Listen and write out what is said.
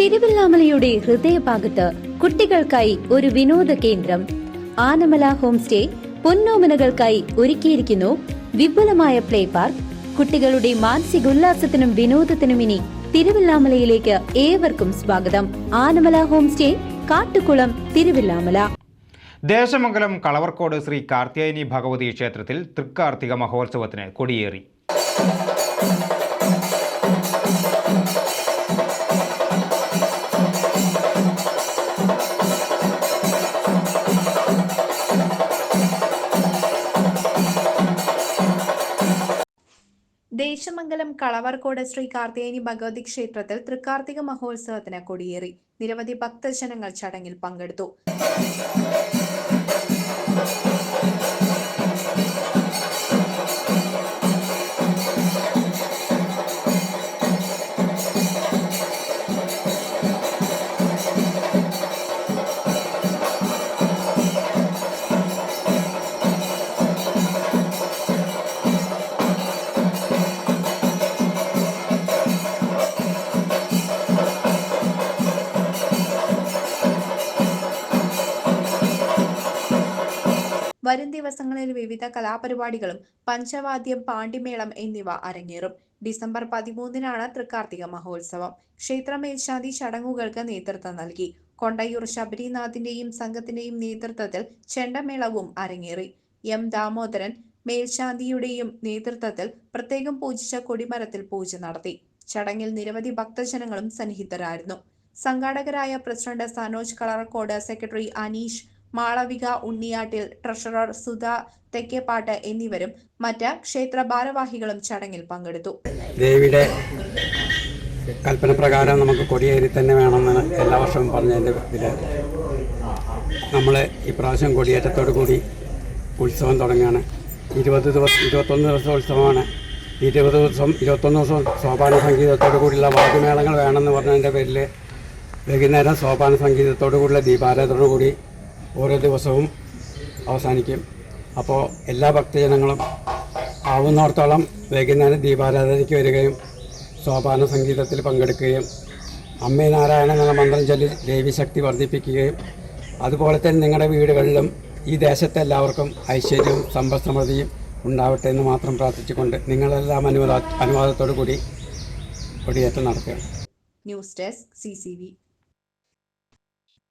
തിരുവല്ലാമലയുടെ ഹൃദയഭാഗത്ത് കുട്ടികൾക്കായി ഒരു വിനോദ കേന്ദ്രം. ആനമല ഹോം സ്റ്റേ പൊന്നോമനകൾക്കായി ഒരുക്കിയിരിക്കുന്നു. വിപുലമായ പ്ലേ പാർക്ക്. കുട്ടികളുടെ മാനസിക ഉല്ലാസത്തിനും വിനോദത്തിനും ഇനി തിരുവല്ലാമലയിലേക്ക് ഏവർക്കും സ്വാഗതം. Anamala home stay Kattukulam Thiruvilwamala. Desamangalam Kalavarkode Shri Karthiyani Bhagavathi ക്ഷേത്രത്തിൽ തൃക്കാർത്തിക മഹോത്സവത്തിന് കൊടിയേറി. ദേശമംഗലം കളവർകോട് ശ്രീ കാർത്തികേനി ഭഗവതി ക്ഷേത്രത്തിൽ തൃക്കാർത്തിക മഹോത്സവത്തിന് കൊടിയേറി. നിരവധി ഭക്തജനങ്ങൾ ചടങ്ങിൽ പങ്കെടുത്തു. വരും ദിവസങ്ങളിൽ വിവിധ കലാപരിപാടികളും പഞ്ചവാദ്യം പാണ്ടിമേളം എന്നിവ അരങ്ങേറും. ഡിസംബർ പതിമൂന്നിനാണ് തൃക്കാർത്തിക മഹോത്സവം. ക്ഷേത്ര മേൽശാന്തി ചടങ്ങുകൾക്ക് നേതൃത്വം നൽകി. കൊണ്ടയൂർ ശബരിനാഥിന്റെയും സംഘത്തിന്റെയും നേതൃത്വത്തിൽ ചെണ്ടമേളവും അരങ്ങേറി. എം ദാമോദരൻ മേൽശാന്തിയുടെയും നേതൃത്വത്തിൽ പ്രത്യേകം പൂജിച്ച കൊടിമരത്തിൽ പൂജ നടത്തി. ചടങ്ങിൽ നിരവധി ഭക്തജനങ്ങളും സന്നിഹിതരായിരുന്നു. സംഘാടകരായ president Sanoj Kalarakode secretary Aneesh Malavika Unniyattil treasurer Sudha Thekkeppattu എന്നിവരും മറ്റ് ക്ഷേത്ര ഭാരവാഹികളും ചടങ്ങിൽ പങ്കെടുത്തു. ദേവിയുടെ കൽപ്പന പ്രകാരം നമുക്ക് കൊടിയേരി തന്നെ വേണമെന്ന് എല്ലാ വർഷവും പറഞ്ഞതിന്റെ ഇതിൽ. നമ്മൾ ഇപ്രാവശ്യം കൊടിയേറ്റത്തോടു കൂടി ഉത്സവം തുടങ്ങുകയാണ്. ഇരുപത് ദിവസം ഇരുപത്തൊന്ന് ദിവസം ഉത്സവമാണ്. ഇരുപത് ദിവസം ഇരുപത്തൊന്ന് ദിവസം സോപാന സംഗീതത്തോടു കൂടിയുള്ള വാദ്യമേളങ്ങൾ വേണമെന്ന് പറഞ്ഞതിന്റെ പേരിൽ വൈകുന്നേരം സോപാന സംഗീതത്തോടു കൂടിയുള്ള ദീപാരാധനയോടു കൂടി ഓരോ ദിവസവും അവസാനിക്കും. അപ്പോൾ എല്ലാ ഭക്തജനങ്ങളും ആവുന്നിടത്തോളം വൈകുന്നേരം ദീപാരാധനയ്ക്ക് വരികയും സോപാന സംഗീതത്തിൽ പങ്കെടുക്കുകയും അമ്മേ നാരായണ എന്ന മന്ത്രം ചൊല്ലി ദേവിശക്തി വർദ്ധിപ്പിക്കുകയും അതുപോലെ തന്നെ നിങ്ങളുടെ വീടുകളിലും ഈ ദേശത്തെ എല്ലാവർക്കും ഐശ്വര്യവും സമ്പദ്സമൃദ്ധിയും ഉണ്ടാവട്ടെ എന്ന് മാത്രം പ്രാർത്ഥിച്ചുകൊണ്ട് നിങ്ങളെല്ലാം അനുവാദ അനുവാദത്തോടു കൂടി കൊടിയേറ്റം നടത്തുകയാണ്. News desk C